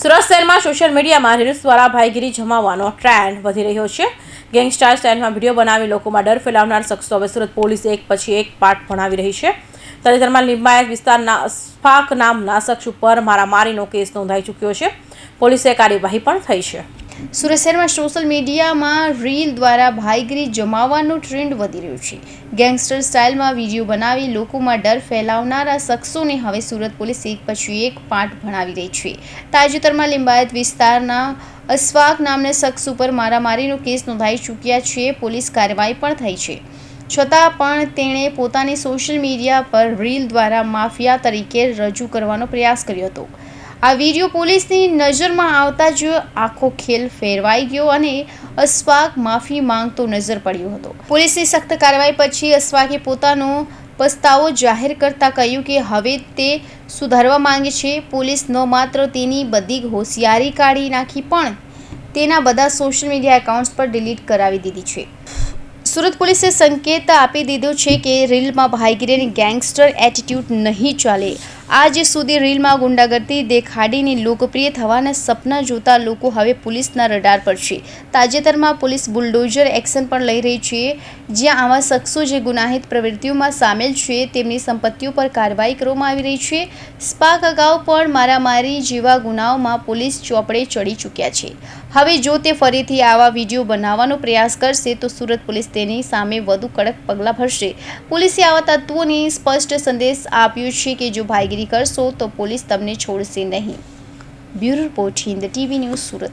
સુરત શહેરમાં સોશિયલ મીડિયામાં રીલ્સ દ્વારા ભાઈગીરી જમાવવાનો ટ્રેન્ડ વધી રહ્યો છે. ગેંગસ્ટાર સ્ટાઇલમાં વીડિયો બનાવી લોકોમાં ડર ફેલાવનાર શખ્સો હવે સુરત પોલીસ એક પછી એક પાઠ ભણાવી રહી છે. તાજેતરમાં લીંબાયત વિસ્તારના અસ્ફાક નામના શખ્સ ઉપર મારામારીનો કેસ નોંધાઈ ચૂક્યો છે. પોલીસે કાર્યવાહી પણ થઈ છે. સુરત શહેરમાં સોશિયલ મીડિયામાં રીલ દ્વારા ભાઈગીરી જમાવવાનો ટ્રેન્ડ વધી રહ્યો છે. ગેંગસ્ટર સ્ટાઇલમાં વીડિયો બનાવી લોકોમાં ડર ફેલાવનારા શખ્સોને હવે સુરત પોલીસ એક પછી એક પાઠ ભણાવી રહી છે. તાજેતરમાં લિંબાયત વિસ્તારના અસ્વાક નામના શખ્સ ઉપર મારામારીનો કેસ નોંધાઈ ચૂક્યા છે. પોલીસ કાર્યવાહી પણ થઈ છે. છતાં પણ તેણે પોતાની સોશિયલ મીડિયા પર રીલ દ્વારા માફિયા તરીકે રજૂ કરવાનો પ્રયાસ કર્યો હતો. આ વીડિયો પોલીસની નજરમાં આવતા જ આખો ખેલ ફેરવાઈ ગયો અને અસ્વાક માફી માંગતો નજર પડ્યો હતો. પોલીસની સખ્ત કાર્યવાહી પછી અસ્વાકે પોતાનો પસ્તાવો જાહેર કરતા કહ્યું કે હવે તે સુધારવા માંગે છે. પોલીસ ન માત્ર તેની બધી હોશિયારી કાઢી નાખી, પણ તેના બધા સોશિયલ મીડિયા એકાઉન્ટ્સ પર ડિલીટ કરાવી દીધી છે. સુરત પોલીસે સંકેત આપી દીધો છે કે રીલમાં ભાઈગીરી ગેંગસ્ટર એટીટ્યૂડ નહીં ચાલે. આજ સુધી રીલમાં ગુંડાગર્દી દેખાડીને લોકપ્રિય થવાના સપના જોતા લોકો હવે પોલીસના રડાર પર છે. તાજેતરમાં પોલીસ બુલડોઝર એક્શન પણ લઈ રહી છે. જ્યાં આવા શખ્સો જે ગુનાહિત પ્રવૃત્તિઓમાં સામેલ છે, તેમની સંપત્તિઓ પર કાર્યવાહી કરવામાં આવી રહી છે. સ્પાક અગાઉ પણ મારામારી જેવા ગુનાઓમાં પોલીસ ચોપડે ચડી ચૂક્યા છે. હવે જો તે ફરીથી આવા વીડિયો બનાવવાનો પ્રયાસ કરશે, તો સુરત પોલીસ તેની સામે વધુ કડક પગલાં ભરશે. પોલીસે આવા તત્વોને સ્પષ્ટ સંદેશ આપ્યો છે કે જો ભાઈગીરી કરશો તો પોલીસ તમને છોડશે નહીં. Bureau report Hind TV news Surat.